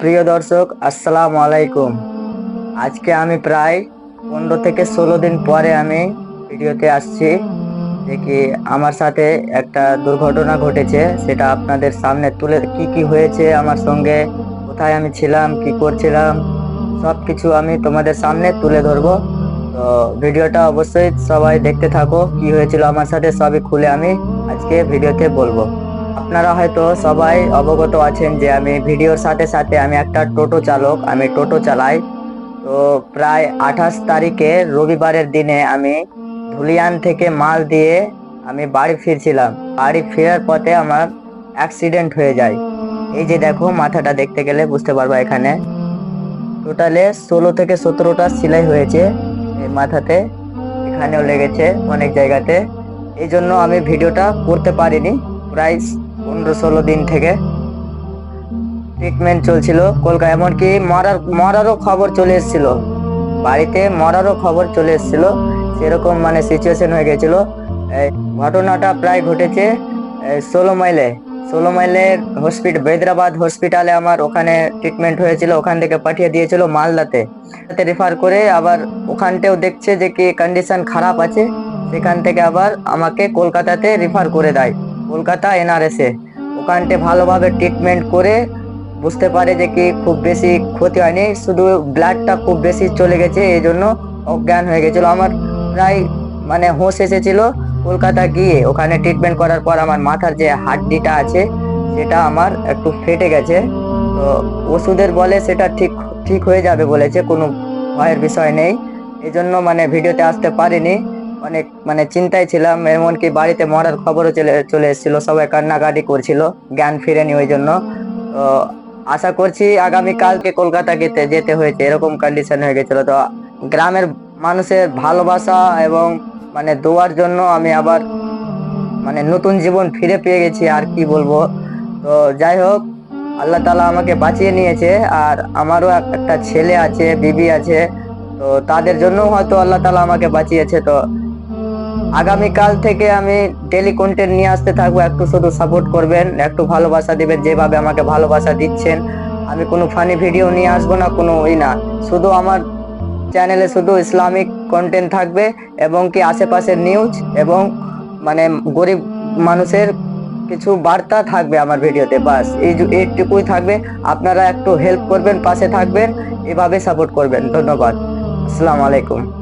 প্রিয় দর্শক, আসসালামু আলাইকুম। আজকে আমি প্রায় পনেরো থেকে ষোলো দিন পরে আমি ভিডিওতে আসছি কি আমার সাথে একটা দুর্ঘটনা ঘটেছে, সেটা আপনাদের সামনে তুলে কি কি হয়েছে, আমার সঙ্গে কোথায় আমি ছিলাম, কি করছিলাম সব কিছু আমি তোমাদের সামনে তুলে ধরবো। তো ভিডিওটা অবশ্যই সবাই দেখতে থাকো, কি হয়েছিল আমার সাথে সবই খুলে আমি আজকে ভিডিওতে বলব। আপনারা হয়তো সবাই অবগত আছেন যে আমি ভিডিওর সাথে সাথে আমি একটা টোটো চালক, আমি টোটো চালাই। তো প্রায় আঠাশ তারিখে রবিবারের দিনে আমি ধুলিয়ান থেকে মাল দিয়ে আমি বাড়ি ফিরছিলাম। বাড়ি ফেরার পথে আমার অ্যাক্সিডেন্ট হয়ে যায়। এই যে দেখো, মাথাটা দেখতে গেলে বুঝতে পারব এখানে। টোটালে ষোলো থেকে সতেরোটা সেলাই হয়েছে এই মাথাতে। এখানেও লেগেছে অনেক জায়গাতে। এই জন্য আমি ভিডিওটা করতে পারিনি। প্রায় পনেরো ষোলো দিন থেকে। ট্রিটমেন্ট চলছিল কলকাতা এমনকি মরার, মরারও খবর চলে এসেছিল। বাড়িতে মরারও খবর চলে এসেছিল। সেরকম মানে সিচুয়েশন হয়ে গেছিল। ঘটনাটা প্রায় ঘটেছে ষোলো মাইলে। ষোলো মাইলের হসপিটাল বৈদ্রাবাদ হসপিটালে আমার ওখানে ট্রিটমেন্ট হয়েছিল। ওখান থেকে পাঠিয়ে দিয়েছিল মালদাতে। রেফার করে আবার ওখানটাও দেখছে যে কি কন্ডিশন খারাপ আছে। সেখান থেকে আবার আমাকে কলকাতাতে রেফার করে দেয়। কলকাতা এনআরএসে ওখানতে ভালোভাবে ট্রিটমেন্ট করে বুঝতে পারে যে কি খুব বেশি ক্ষতি হয়নি, শুধু ব্লাডটা খুব বেশি চলে গেছে, এই জন্য অজ্ঞান হয়ে গেছিল। আমার প্রায় মানে হোশ এসেছিল কলকাতা গিয়ে। ওখানে ট্রিটমেন্ট করার পর আমার মাথার যে হাড্ডিটা আছে, সেটা আমার একটু ফেটে গেছে। তো ওষুধের বলে সেটা ঠিক ঠিক হয়ে যাবে বলেছে, কোনো ভয়ের বিষয় নেই। এই জন্য মানে ভিডিওতে আসতে পারিনি। অনেক মানে চিন্তায় ছিলাম, এমনকি বাড়িতে মরার খবরও চলে চলে এসেছিল, সবাই কান্নাকাটি করছিল, জ্ঞান ফিরেনি ওই জন্য। তো আশা করছি আগামী কালকে কলকাতা যেতে যেতে হয়েছে, এরকম কন্ডিশন হয়ে গেছিল। তো গ্রামের মানুষের ভালোবাসা এবং মানে দোয়ার জন্য আমি আবার মানে নতুন জীবন ফিরে পেয়ে গেছি, আর কি বলব। তো যাই হোক, আল্লাহ তালা আমাকে বাঁচিয়ে নিয়েছে, আর আমারও একটা ছেলে আছে, বিবি আছে, তো তাদের জন্য হয়তো আল্লাহ তালা আমাকে বাঁচিয়েছে, তো আগামীকাল থেকে আমি ডেলি কন্টেন্ট নিয়ে আসতে থাকব। একটু শুধু সাপোর্ট করবেন, একটু ভালোবাসা দিবেন, যেভাবে আমাকে ভালোবাসা দিচ্ছেন। আমি কোনো ফানি ভিডিও নিয়ে আসব না, কোনো ওই না। শুধু আমার চ্যানেলে শুধু ইসলামিক কন্টেন্ট থাকবে এবং কি আশেপাশের নিউজ এবং মানে গরিব মানুষের কিছু বার্তা থাকবে আমার ভিডিওতে, বাস। এই এইটুকুই থাকবে। আপনারা একটু হেল্প করবেন, পাশে থাকবেন, এভাবে সাপোর্ট করবেন। ধন্যবাদ। আসসালামু আলাইকুম।